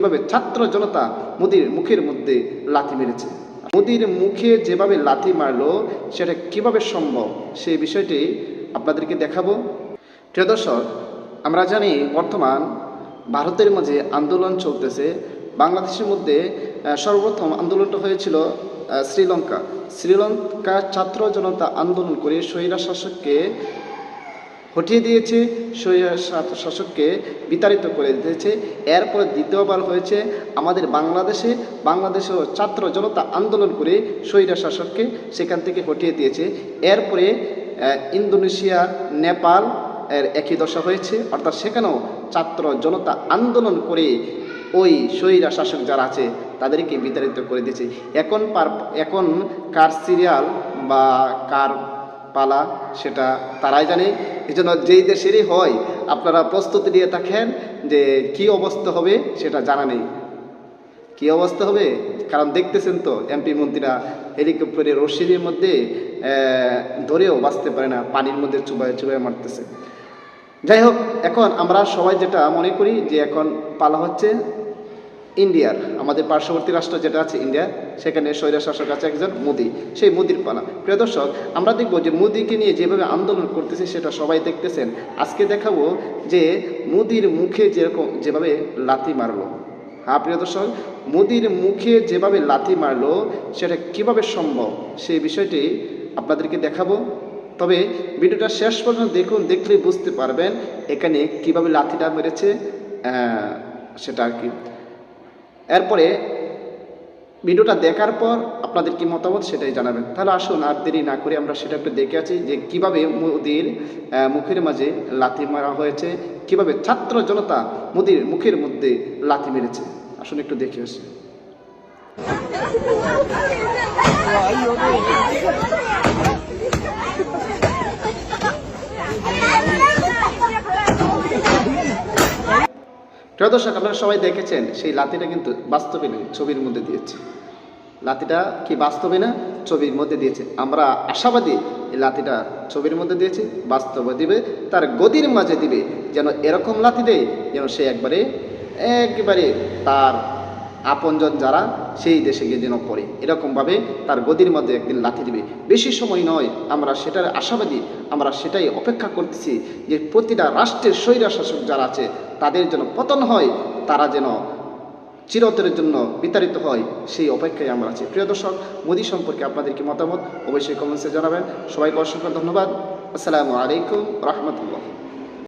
কীভাবে ছাত্র জনতা মোদির মুখের মধ্যে লাথি মেরেছে, মোদির মুখে যেভাবে লাথি মারলো, সেটা কীভাবে সম্ভব সেই বিষয়টি আপনাদেরকে দেখাবো। প্রিয় দর্শক, আমরা জানি বর্তমান ভারতের মাঝে আন্দোলন চলতেছে। বাংলাদেশের মধ্যে সর্বপ্রথম আন্দোলনটা হয়েছিল শ্রীলঙ্কা। শ্রীলঙ্কার ছাত্র জনতা আন্দোলন করে স্বৈরা শাসককে হটিয়ে দিয়েছে শাসককে বিতাড়িত করে দিয়েছে। এরপর দ্বিতীয়বার হয়েছে আমাদের বাংলাদেশে, বাংলাদেশেও ছাত্র জনতা আন্দোলন করে স্বৈরা শাসককে সেখান থেকে হটিয়ে দিয়েছে। এরপরে ইন্দোনেশিয়া, নেপাল এর একই দশা হয়েছে। অর্থাৎ সেখানেও ছাত্র জনতা আন্দোলন করে ওই স্বৈরা শাসক যারা আছে, তাদেরকে বিতাড়িত করে দিয়েছে। এখন পার, এখন কার সিরিয়াল বা কার পালা, সেটা তারাই জানে। এই জন্য যেই দেশেরই হয়, আপনারা প্রস্তুতি নিয়ে থাকেন যে কি অবস্থা হবে, সেটা জানা নেই। কি অবস্থা হবে? কারণ দেখতেছেন তো, এমপি মন্ত্রীরা হেলিকপ্টারের রশিদের মধ্যে ধরেও বাঁচতে পারে না, পানির মধ্যে চুবায় চুবায় মারতেছে। যাই হোক, এখন আমরা সবাই যেটা মনে করি যে এখন পালা হচ্ছে ইন্ডিয়ার, আমাদের পার্শ্ববর্তী রাষ্ট্র যেটা আছে ইন্ডিয়া, সেখানে স্বৈরা শাসক আছে একজন মোদি, সেই মোদির পালা। প্রিয় দর্শক, আমরা দেখব যে মোদিকে নিয়ে যেভাবে আন্দোলন করতেছে সেটা সবাই দেখতেছেন। আজকে দেখাবো যে মোদির মুখে যেরকম, যেভাবে লাথি মারলো। হ্যাঁ প্রিয় দর্শক, মোদির মুখে যেভাবে লাথি মারলো, সেটা কীভাবে সম্ভব, সেই বিষয়টি আপনাদেরকে দেখাবো। তবে ভিডিওটা শেষ পর্যন্ত দেখুন, দেখলে বুঝতে পারবেন এখানে কীভাবে লাথিটা মেরেছে সেটা আর কি। এরপরে ভিডিওটা দেখার পর আপনাদের কি মতামত সেটাই জানাবেন। তাহলে আসুন আর দেরি না করে আমরা সেটা একটু দেখে আছি যে কীভাবে মোদির মুখের মাঝে লাথি মারা হয়েছে, কীভাবে ছাত্র জনতা মোদির মুখের মধ্যে লাথি মেরেছে। আসুন একটু দেখে আসি। প্রিয় আপনারা সবাই দেখেছেন সেই লাতিটা কিন্তু বাস্তবে নেই, ছবির মধ্যে দিয়েছে। লাতিটা কি বাস্তবে না? ছবির মধ্যে দিয়েছে। আমরা আশাবাদী এই লাতিটা ছবির মধ্যে দিয়েছে, বাস্তবে দিবে, তার গদির মাঝে দিবে, যেন এরকম লাতি দেয় যেন সে একবারে একবারে তার আপনজন যারা, সেই দেশে গিয়ে যেন পড়ে। এরকমভাবে তার গদির মধ্যে একদিন লাথি দিবে। বেশি সময় নয়, আমরা সেটার আশাবাদী, আমরা সেটাই অপেক্ষা করতেছি যে প্রতিটা রাষ্ট্রের স্বৈরা শাসক যারা আছে, তাদের যেন পতন হয়, তারা যেন চিরতরের জন্য বিতাড়িত হয়, সেই অপেক্ষায় আমরা আছি। প্রিয় দর্শক, মোদী সম্পর্কে আপনাদের কি মতামত? অবশ্যই কমেন্টসে জানাবেন। সবাইকে অসংখ্য ধন্যবাদ। আসসালামু আলাইকুম রহমতুল্লাহ।